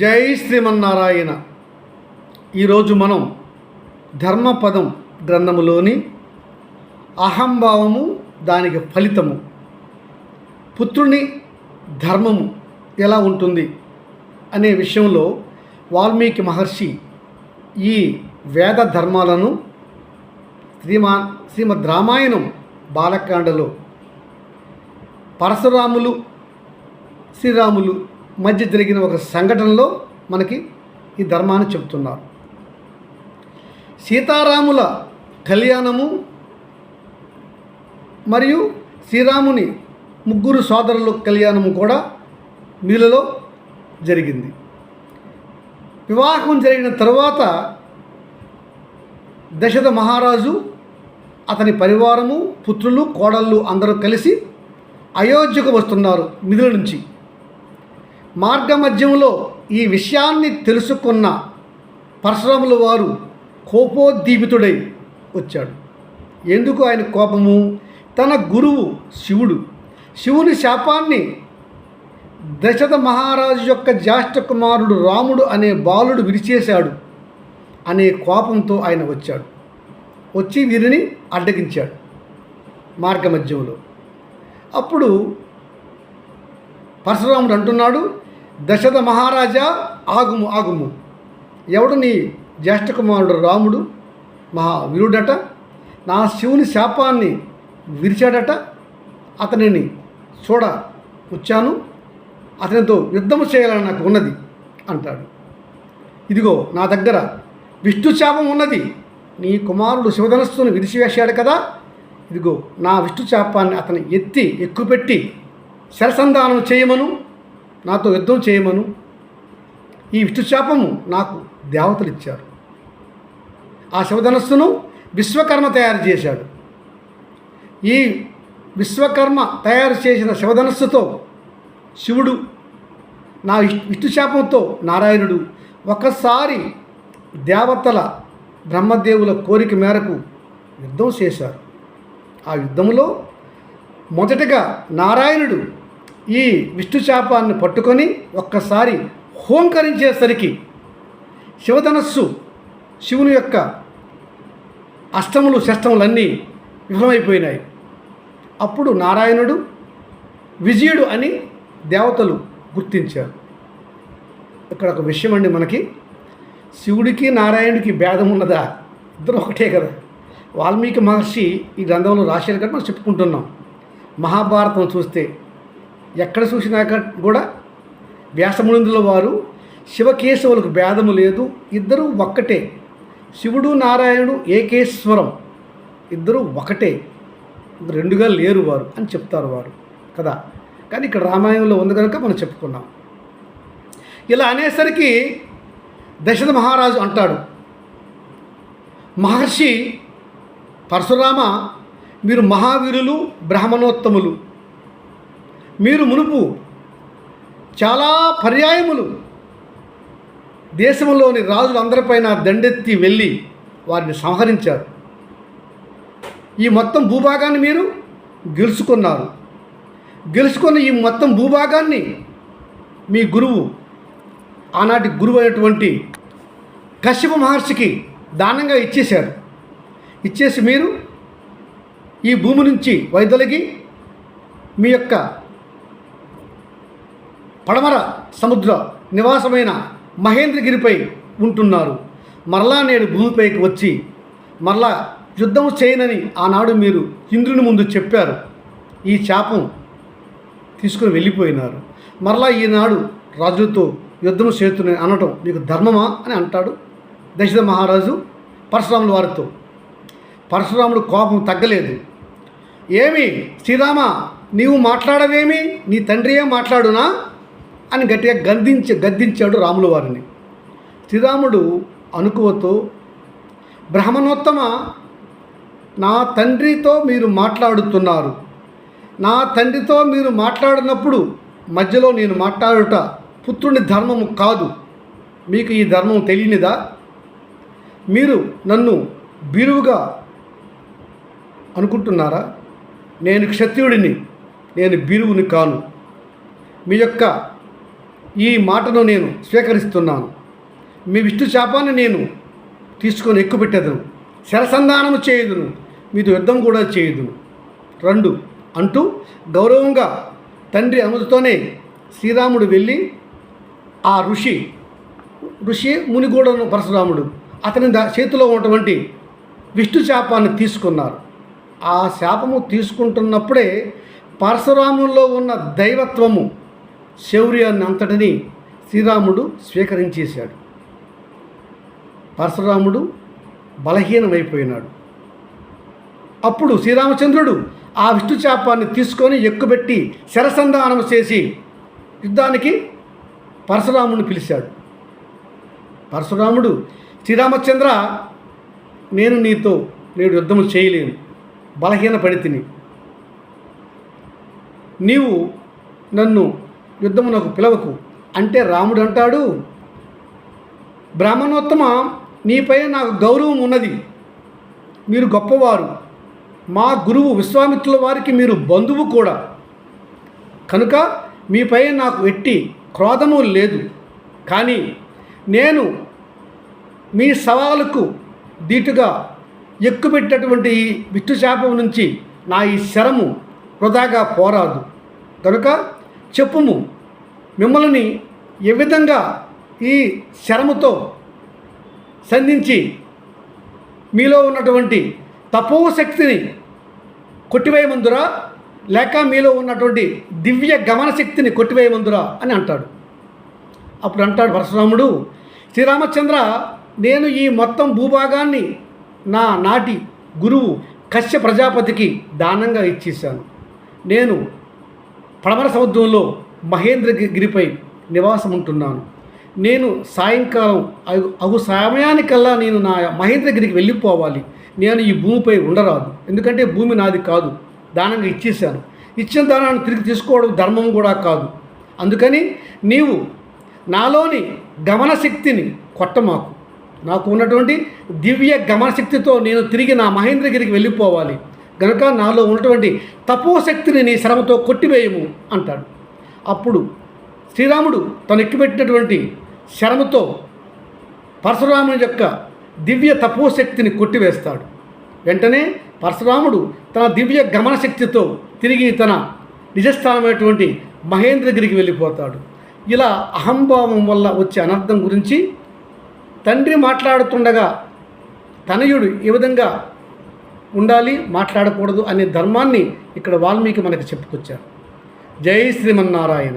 జై శ్రీమన్నారాయణ. ఈరోజు మనం ధర్మపదం గ్రంథములోని అహంభావము దానికి ఫలితము పుత్రుని ధర్మము ఎలా ఉంటుంది అనే విషయంలో వాల్మీకి మహర్షి ఈ వేద ధర్మాలను శ్రీమా శ్రీమద్ రామాయణం బాలకాండలో పరశురాములు శ్రీరాములు మధ్య జరిగిన ఒక సంఘటనలో మనకి ఈ ధర్మాన్ని చెప్తున్నారు సీతారాముల కళ్యాణము మరియు శ్రీరాముని ముగ్గురు సోదరుల కళ్యాణము కూడా మీలలో జరిగింది. వివాహం జరిగిన తర్వాత దశరథ మహారాజు అతని పరివారము పుత్రులు కోడళ్ళు అందరూ కలిసి అయోధ్యకు వస్తున్నారు మిథుల నుంచి. మార్గమధ్యంలో ఈ విషయాన్ని తెలుసుకున్న పరశురాముల వారు కోపోద్దీపితుడై వచ్చాడు. ఎందుకు ఆయన కోపము? తన గురువు శివుడు. శివుని శాపాన్ని దశరథ మహారాజు యొక్క జ్యేష్ఠ కుమారుడు రాముడు అనే బాలుడు విరిచేశాడు అనే కోపంతో ఆయన వచ్చాడు. వచ్చి వీరిని అడ్డగించాడు మార్గమధ్యంలో అప్పుడు పరశురాముడు అంటున్నాడు దశరథ మహారాజా ఆగుము ఆగుము. ఎవడు నీ జ్యేష్ఠ కుమారుడు రాముడు? మహా వీరుడట. నా శివుని శాపాన్ని విరిచాడట. అతనిని చూడ వచ్చాను. అతనితో యుద్ధము చేయాలని నాకు ఉన్నది అంటాడు. ఇదిగో నా దగ్గర విష్ణు శాపం ఉన్నది. నీ కుమారుడు శివధనస్సును విరిచివేశాడు కదా. ఇదిగో నా విష్ణు శాపాన్ని అతను ఎత్తి ఎక్కుపెట్టి శరసంధానం చేయమను. నాతో యుద్ధం చేయమను. ఈ విష్ణుశాపము నాకు దేవతలు ఇచ్చారు ఆ శివధనస్సును విశ్వకర్మ తయారు చేశాడు. ఈ విశ్వకర్మ తయారు చేసిన శివధనస్సుతో శివుడు నా విష్ణుశాపంతో నారాయణుడు ఒకసారి దేవతల బ్రహ్మదేవుల కోరిక మేరకు యుద్ధం చేశారు. ఆ యుద్ధంలో మొదటగా నారాయణుడు ఈ విష్ణు శాపాన్ని పట్టుకొని ఒక్కసారి హోంకరించేసరికి శివధనస్సు శివుని యొక్క అష్టములు శష్టములన్నీ విఫలమైపోయినాయి. అప్పుడు నారాయణుడు విజయుడు అని దేవతలు గుర్తించారు. ఇక్కడ ఒక విషయం అండి మనకి. శివుడికి నారాయణుడికి భేదం ఉన్నదా? ఇద్దరు ఒకటే కదా. వాల్మీకి మహర్షి ఈ గ్రంథంలో రాశారు కదా మనం చెప్పుకుంటున్నాం. మహాభారతం చూస్తే ఎక్కడ చూసినాక కూడా వ్యాసమునిందుల వారు శివకేశవులకు భేదము లేదు. ఇద్దరు ఒక్కటే. శివుడు నారాయణుడు ఏకేశ్వరం. ఇద్దరు ఒకటే. రెండుగా లేరు వారు అని చెప్తారు వారు. కదా? కానీ ఇక్కడ రామాయణంలో ఉంది కనుక మనం చెప్పుకున్నాం. ఇలా అనేసరికి దశరథ మహారాజు అంటాడు మహర్షి పరశురామ మీరు మహావీరులు బ్రాహ్మణోత్తములు. మీరు మునుపు చాలా పర్యాయములు దేశంలోని రాజులందరిపైన దండెత్తి వెళ్ళి వారిని సంహరించారు. ఈ మొత్తం భూభాగాన్ని మీరు గెలుచుకున్నారు. గెలుచుకున్న ఈ మొత్తం భూభాగాన్ని మీ గురువు ఆనాటి గురువు అయినటువంటి కశ్యప మహర్షికి దానంగా ఇచ్చేశారు. ఇచ్చేసి మీరు ఈ భూమి నుంచి వైదొలిగి మీ యొక్క పడమర సముద్ర నివాసమైన మహేంద్రగిరిపై ఉంటున్నారు. మరలా నేడు భూమిపైకి వచ్చి మరలా యుద్ధం చేయనని ఆనాడు మీరు ఇంద్రుని ముందు చెప్పారు. ఈ శాపం తీసుకుని వెళ్ళిపోయినారు. మరలా ఈనాడు రాజులతో యుద్ధం చేస్తున్నాయి అనటం మీకు ధర్మమా అని అంటాడు దశరథ మహారాజు పరశురాముల వారితో. పరశురాముడు కోపం తగ్గలేదు. ఏమి శ్రీరామ నీవు మాట్లాడవేమి? నీ తండ్రియే మాట్లాడునా? అని గట్టిగా గద్దించి గద్దించాడు రాముల వారిని. శ్రీరాముడు అనుకువతో బ్రహ్మణోత్తమ నా తండ్రితో మీరు మాట్లాడుతున్నారు. నా తండ్రితో మీరు మాట్లాడినప్పుడు మధ్యలో నేను మాట్లాడుట పుత్రుని ధర్మము కాదు. మీకు ఈ ధర్మం తెలియనిదా? మీరు నన్ను బీరువుగా అనుకుంటున్నారా? నేను క్షత్రియుడిని నేను బీరువుని కాను. మీ యొక్క ఈ మాటను నేను స్వీకరిస్తున్నాను. మీ విష్ణు శాపాన్ని నేను తీసుకొని ఎక్కుపెట్టేదను. శరసంధానము చేయదును. మీతో యుద్ధం కూడా చేయదును. రెండు అంటూ గౌరవంగా తండ్రి అనుమతితోనే శ్రీరాముడు వెళ్ళి ఆ ఋషి ఋషి మునిగూడను పరశురాముడు అతని దా చేతిలో ఉన్నటువంటి విష్ణు శాపాన్ని తీసుకున్నారు. ఆ శాపము తీసుకుంటున్నప్పుడే పరశురాముల్లో ఉన్న దైవత్వము శౌర్యాన్ని అంతటిని శ్రీరాముడు స్వీకరించేశాడు. పరశురాముడు బలహీనమైపోయినాడు. అప్పుడు శ్రీరామచంద్రుడు ఆ విష్ణు చాపాన్ని తీసుకొని ఎక్కుబెట్టి శరసంధానం చేసి యుద్ధానికి పరశురాముడిని పిలిచాడు. పరశురాముడు శ్రీరామచంద్ర నేను నీతో నేడు యుద్ధము చేయలేను. బలహీన పడితిని నీవు నన్ను యుద్ధము నాకు పిలవకు. అంటే రాముడు అంటాడు బ్రాహ్మణోత్తమ నీపై నాకు గౌరవం ఉన్నది. మీరు గొప్పవారు. మా గురువు విశ్వామిత్రుల వారికి మీరు బంధువు కూడా. కనుక మీపై నాకు ఎట్టి క్రోధము లేదు. కానీ నేను మీ సవాలుకు దీటుగా ఎక్కుపెట్టేటువంటి ఈ విష్ణు శాపం నుంచి నా ఈ శరము వృధాగా పోరాదు. కనుక చెప్పుము. మిమ్మల్ని ఏ విధంగా ఈ శరముతో సంధించి మీలో ఉన్నటువంటి తపోశక్తిని కొట్టివేయమందురా? లేక మీలో ఉన్నటువంటి దివ్య గమన శక్తిని కొట్టివేయమందురా అని అంటాడు. అప్పుడు అంటాడు పరశురాముడు శ్రీరామచంద్ర నేను ఈ మొత్తం భూభాగాన్ని నా నాటి గురువు కశ్య ప్రజాపతికి దానంగా ఇచ్చేశాను. నేను పడమర సముద్రంలో మహేంద్రగిరిపై నివాసం ఉంటున్నాను. నేను సాయంకాలం అగు అగు సమయానికల్లా నేను నా మహేంద్రగిరికి వెళ్ళిపోవాలి. నేను ఈ భూమిపై ఉండరాదు. ఎందుకంటే భూమి నాది కాదు. దానంగా ఇచ్చేశాను. ఇచ్చిన దానాన్ని తిరిగి తీసుకోవడం ధర్మం కూడా కాదు. అందుకని నీవు నాలోని గమనశక్తిని కొట్టమాకు నాకు ఉన్నటువంటి దివ్య గమనశక్తితో నేను తిరిగి నా మహేంద్రగిరికి వెళ్ళిపోవాలి. గనక నాలో ఉన్నటువంటి తపోశక్తిని నీ శ్రమతో కొట్టివేయము అంటాడు. అప్పుడు శ్రీరాముడు తను ఎక్కిపెట్టినటువంటి శరముతో పరశురాముని యొక్క దివ్య తపోశక్తిని కొట్టివేస్తాడు. వెంటనే పరశురాముడు తన దివ్య గమనశక్తితో తిరిగి తన నిజస్థానమైనటువంటి మహేంద్రగిరికి వెళ్ళిపోతాడు. ఇలా అహంభావం వల్ల వచ్చే అనర్థం గురించి తండ్రి మాట్లాడుతుండగా తనయుడు ఈ విధంగా ఉండాలి మాట్లాడకూడదు అనే ధర్మాన్ని ఇక్కడ వాల్మీకి మనకు చెప్పుకొచ్చారు. జై శ్రీమన్నారాయణ.